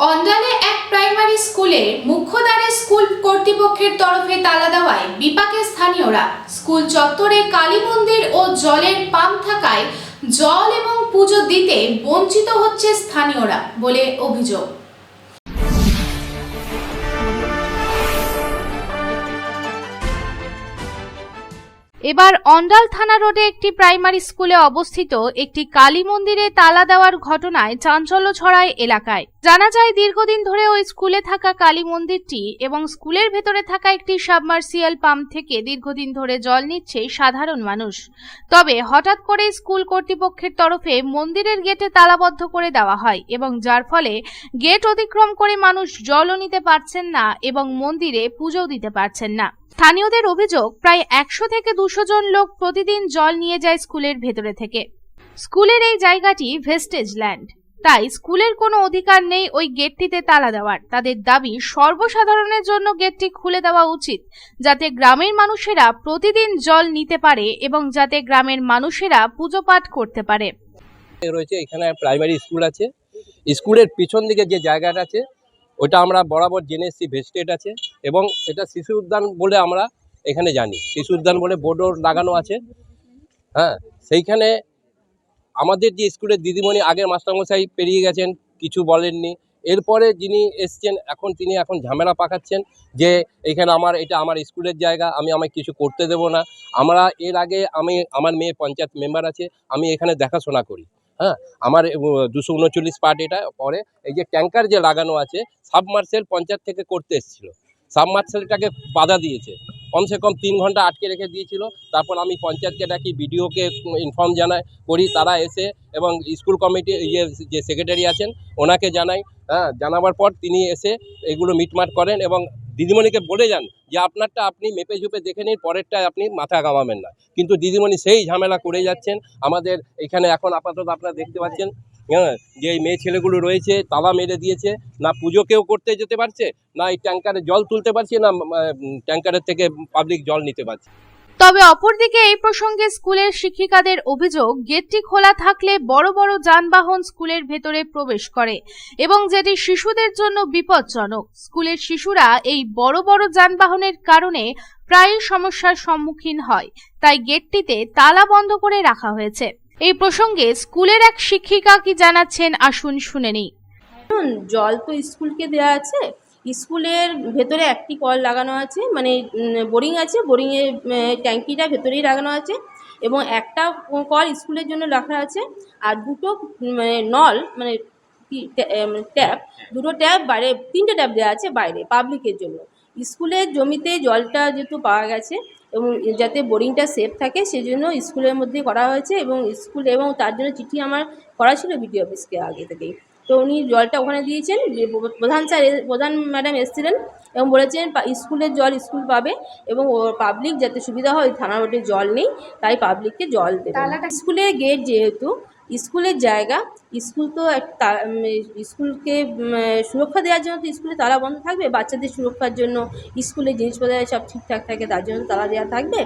অন্ডালে এক প্রাইমারি স্কুলে মুখ্যদ্বারে স্কুল কর্তৃপক্ষের তরফে তালা দেওয়ায় বিপাকে স্থানীয়রা। স্কুল চত্বরে কালী মন্দির ও জলের পাম্প থাকায় জল এবং পুজো দিতে বঞ্চিত হচ্ছে স্থানীয়রা বলে অভিযোগ। এবার অন্ডাল থানা রোডে একটি প্রাইমারি স্কুলে অবস্থিত একটি কালী মন্দিরে তালা দেওয়ার ঘটনায় চাঞ্চল্য ছড়ায় এলাকায়। জানা যায়, দীর্ঘদিন ধরে ওই স্কুলে থাকা কালী মন্দিরটি এবং স্কুলের ভেতরে থাকা একটি সাবমার্সিয়াল পাম্প থেকে দীর্ঘদিন ধরে জল নিচ্ছে সাধারণ মানুষ। তবে হঠাৎ করে স্কুল কর্তৃপক্ষের তরফে মন্দিরের গেটে তালাবদ্ধ করে দেওয়া হয় এবং যার ফলে গেট অতিক্রম করে মানুষ জলও নিতে পারছেন না এবং মন্দিরে পুজো দিতে পারছেন না। স্থানীয়দের অভিযোগ, প্রায় একশো থেকে দুশো জন লোক প্রতিদিন জল নিয়ে যায় স্কুলের ভেতরে থেকে। স্কুলের এই জায়গাটি ভেস্টেজ ল্যান্ড। তাই স্কুলের কোনো অধিকার নেই ওই গেটটিতে তালা দেওয়ার। তাদের দাবি, সর্বসাধারণের জন্য গেটটি খুলে দেওয়া উচিত, যাতে গ্রামের মানুষেরা প্রতিদিন জল নিতে পারে এবং যাতে গ্রামের মানুষেরা পুজো পাঠ করতে পারে। রয়েছে, এখানে প্রাইমারি স্কুল আছে। স্কুলের পিছন দিকে যে জায়গাটা আছে ওটা আমরা বরাবর জেনে এসেছি ভেস্টেড আছে এবং সেটা শিশু উদ্যান বলে আমরা এখানে জানি। শিশু উদ্যান বলে বোর্ডও লাগানো আছে। হ্যাঁ সেইখানে আমাদের যে স্কুলের দিদিমণি আগের মাস্টারমশাই পেরিয়ে গেছেন, কিছু বলেননি। এরপরে যিনি এসছেন, এখন তিনি এখন ঝামেলা পাকাচ্ছেন যে এখানে আমার, এটা আমার স্কুলের জায়গা, আমি আমায় কিছু করতে দেব না। আমরা এর আগে আমি, আমার মেয়ে পঞ্চায়েত মেম্বার আছে, আমি এখানে দেখাশোনা করি। হ্যাঁ আমার দুশো উনচল্লিশ পার্ট এটা, পরে এই যে ট্যাঙ্কার যে লাগানো আছে সাবমার্সেল পঞ্চায়েত থেকে করতে এসেছিল। সাবমার্সেলটাকে বাধা দিয়েছে। কমসে কম তিন ঘণ্টা আটকে রেখে দিয়েছিল। তারপর আমি পঞ্চায়েতকে ডাকি, বিডিওকে ইনফর্ম জানাই, করি, তারা এসে এবং স্কুল কমিটি ইয়ে যে সেক্রেটারি আছেন, ওনাকে জানাই। হ্যাঁ জানাবার পর তিনি এসে এগুলো মিটমাট করেন এবং দিদিমণিকে বলে যান যে, আপনারটা আপনি মেপে ঝুপে দেখে নিন পরেরটায় আপনি মাথা গামাবেন না। কিন্তু দিদিমণি সেই ঝামেলা করে যাচ্ছেন। আমাদের এখানে এখন আপাতত আপনারা দেখতে পাচ্ছেন হ্যাঁ যে এই মেয়ে ছেলেগুলো রয়েছে, তালা মেরে দিয়েছে। না পুজো কেউ করতে যেতে পারছে, না এই ট্যাঙ্কারে জল তুলতে পারছে, না ট্যাঙ্কারের থেকে পাবলিক জল নিতে পারছে। তবে অপরদিকে এই প্রসঙ্গে স্কুলের শিক্ষিকাদের অভিযোগ, গেটটি খোলা থাকলে বড় বড় যানবাহন স্কুলের ভেতরে প্রবেশ করে এবং যেটি শিশুদের জন্য বিপজ্জনক। স্কুলের শিশুরা এই বড় বড় যানবাহনের কারণে প্রায় সমস্যার সম্মুখীন হয়, তাই গেটটিতে তালা বন্ধ করে রাখা হয়েছে। এই প্রসঙ্গে স্কুলের এক শিক্ষিকা কি জানাচ্ছেন আসুন শুনে নিই। জল তো স্কুলকে দেওয়া আছে। স্কুলের ভেতরে একটি কল লাগানো আছে মানে বোরিং আছে, বোরিংয়ে ট্যাঙ্কিটা ভেতরেই লাগানো আছে এবং একটা কল স্কুলের জন্য রাখা আছে আর দুটো মানে নল মানে ট্যাপ, দুটো ট্যাপ বাইরে, তিনটে ট্যাপ দেওয়া আছে বাইরে পাবলিকের জন্য। স্কুলের জমিতে জলটা যেহেতু পাওয়া গেছে এবং যাতে বোরিংটা সেফ থাকে সেজন্য স্কুলের মধ্যে করা হয়েছে এবং স্কুল, এবং তার জন্য চিঠি আমার করা ছিল বিডিও অফিসকে আগে থেকেই। তো উনি জলটা ওখানে দিয়েছেন প্রধান স্যার প্রধান ম্যাডাম এসেছিলেন এবং বলেছেন স্কুলের জল স্কুল পাবে এবং পাবলিক যাতে সুবিধা হয় থানা রোডে জল নেই তাই পাবলিককে জল দেবে। স্কুলের গেট যেহেতু স্কুলের জায়গা স্কুল তো স্কুলকে সুরক্ষা দেওয়ার জন্য তো স্কুলে তালা বন্ধ থাকবে। বাচ্চাদের সুরক্ষার জন্য স্কুলের জিনিসপত্র সব ঠিকঠাক থাকে, তার জন্য তালা দেওয়া থাকবে।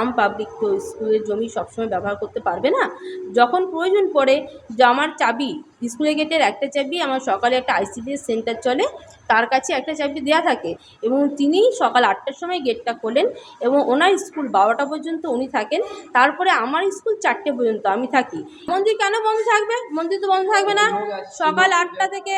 আম পাবলিক তো স্কুলের জমি সবসময় ব্যবহার করতে পারবে না। যখন প্রয়োজন পড়ে যে আমার চাবি, স্কুলের গেটের একটা চাবি, আমার সকালে একটা আইসিডিএস সেন্টার চলে, তার কাছে একটা চাবি দেওয়া থাকে এবং তিনি সকাল আটটার সময় গেটটা খোলেন এবং ওনার স্কুল বারোটা পর্যন্ত উনি থাকেন। তারপরে আমার স্কুল চারটে পর্যন্ত আমি থাকি। মন্দির কেন বন্ধ থাকবে? মন্দির তো বন্ধ থাকবে না। সকাল আটটা থেকে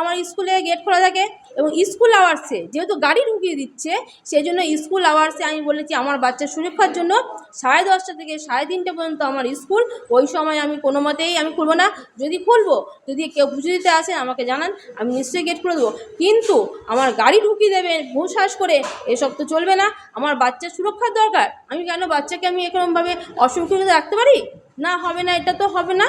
আমার স্কুলে গেট খোলা থাকে এবং স্কুল আওয়ার্সে যেহেতু গাড়ি ঢুকিয়ে দিচ্ছে, সেই জন্য স্কুল আওয়ার্সে আমি বলেছি আমার বাচ্চার সুরক্ষার জন্য সাড়ে দশটা থেকে সাড়ে তিনটে পর্যন্ত আমার স্কুল, ওই সময় আমি কোনো মতেই আমি খুলবো না। যদি খুলবো, যদি কেউ পুজো দিতে আসে, আমাকে জানান, আমি নিশ্চয়ই গেট খুলে দেবো। কিন্তু আমার গাড়ি ঢুকিয়ে দেবে ঘুষাস করে, এসব তো চলবে না। আমার বাচ্চার সুরক্ষার দরকার। আমি কেন বাচ্চাকে আমি এরকমভাবে অসুরক্ষিত রাখতে পারি? না, হবে না, এটা তো হবে না।